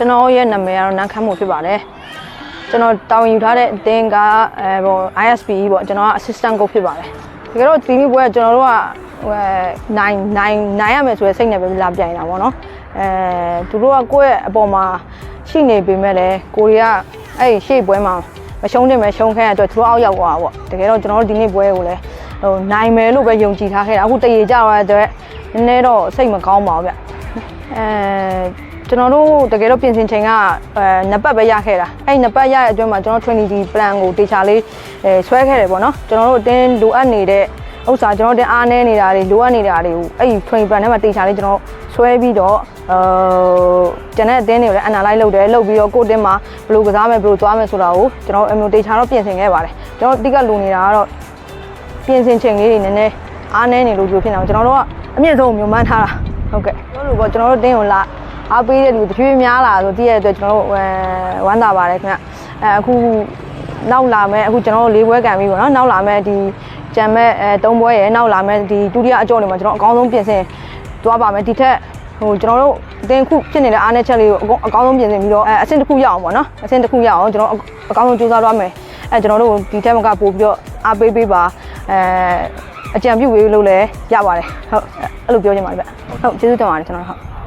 ကျွန်တော်ရဲ့နာမည်ကတော့နန်းခမ်းမှုဖြစ်ပါတယ်ကျွန်တော်တာဝန်ယူထားတဲ့အသင်းကအဲဟို ISP ပေါ့ကျွန်တော်က assistant coach ဖြစ်ပါတယ်တကယ်တော့ဒီနေ့ပွဲကကျွန်တော်တို့ကဟိုနိုင်နိုင်နိုင်ရမယ်ဆိုတဲ့စိတ်နဲ့ပဲလာပြိုင်တာပေါ့နော်အဲသူတို့ကကိုယ့်ရဲ့အပေါ်မှာရှိနေပေမဲ့လည်းကိုရီးယားအဲ့ဒီရှေ့ပွဲမှာမရှုံးတင်မဲ့ရှုံးခဲတဲ့အတွက်သူတို့အောက်ရောက်သွားတာပေါ့တကယ်တော့ကျွန်တော်တို့ဒီနေ့ပွဲကိုလည်းဟိုနိုင်မယ်လို့ပဲယုံကြည်ထားခဲ့တာအခုတရေကြသွားတဲ့အတွက်နည်းနည်းတော့စိတ်မကောင်းပါဘူးဗျအဲ ကျွန်တော်တို့တကယ်တော့ပြင်ဆင်ချိန်ကအဲနှစ်ပတ်ပဲရခဲ့တာအဲ့ဒီနှစ်ပတ်ရတဲ့အတွင်းမှာကျွန်တော် Trinity plan ကိုတေချာလေးအဲဆွဲခဲ့တယ်ပေါ့နော်ကျွန်တော်တို့အတင်းလိုအပ်နေတဲ့ဥစ္စာကျွန်တော်တို့အားနေနေတာတွေလိုအပ်နေတာတွေကိုအဲ့ဒီ train plan ထဲမှာတေချာလေးကျွန်တော်ဆွဲပြီးတော့အဲကျန်တဲ့အတင်းတွေကိုလည်း analyze လုပ်တယ်လုပ်ပြီးတော့ကိုယ့်တင်းမှာဘယ်လိုကစားမယ်ဘယ်လိုသွားမယ်ဆိုတာကိုကျွန်တော်အမျိုးတေချာတော့ပြင်ဆင်ခဲ့ပါတယ်ကျွန်တော်အတိကလိုနေတာကတော့ပြင်ဆင်ချိန်လေးတွေနည်းနည်းအားနေနေလို့ပြောဖြစ်နေတာကျွန်တော်တို့ကအမြင့်ဆုံးမျိုးမှန်းထားတာဟုတ်ကဲ့ပြောလို့ပေါ့ကျွန်တော်တို့တင်းကိုလာ အားပေးတဲ့လူတဖြည်းဖြည်းများလာဆိုတည့်ရတဲ့အတွက်ကျွန်တော်တို့အဲဝမ်းသာပါတယ်ခင်ဗျအဲအခုနောက်လာမဲ့အခုကျွန်တော်တို့လေးပွဲကန်ပြီပေါ့နော်နောက်လာမဲ့ဒီကြံမဲ့အဲသုံးပွဲရယ်နောက်လာမဲ့ဒီဒုတိယအကြောတွေမှာကျွန်တော်အကောင်းဆုံးပြင်ဆင်သွားပါမယ်ဒီထက်ဟိုကျွန်တော်တို့အတင်းခုဖြစ်နေတဲ့အားနည်းချက်လေးကိုအကောင်းဆုံးပြင်ဆင်ပြီးတော့အဲအဆင့်တစ်ခုရအောင်ပေါ့နော်အဆင့်တစ်ခုရအောင်ကျွန်တော်အကောင်းဆုံးကြိုးစားသွားမယ်အဲကျွန်တော်တို့ဒီထက်မကပို့ပြီးတော့အားပေးပေးပါအဲအကြံပြုပေးလို့လည်းရပါတယ်ဟုတ်အဲ့လိုပြောချင်ပါတယ်ဗျဟုတ်ကျေးဇူးတင်ပါတယ်ကျွန်တော်ဟုတ်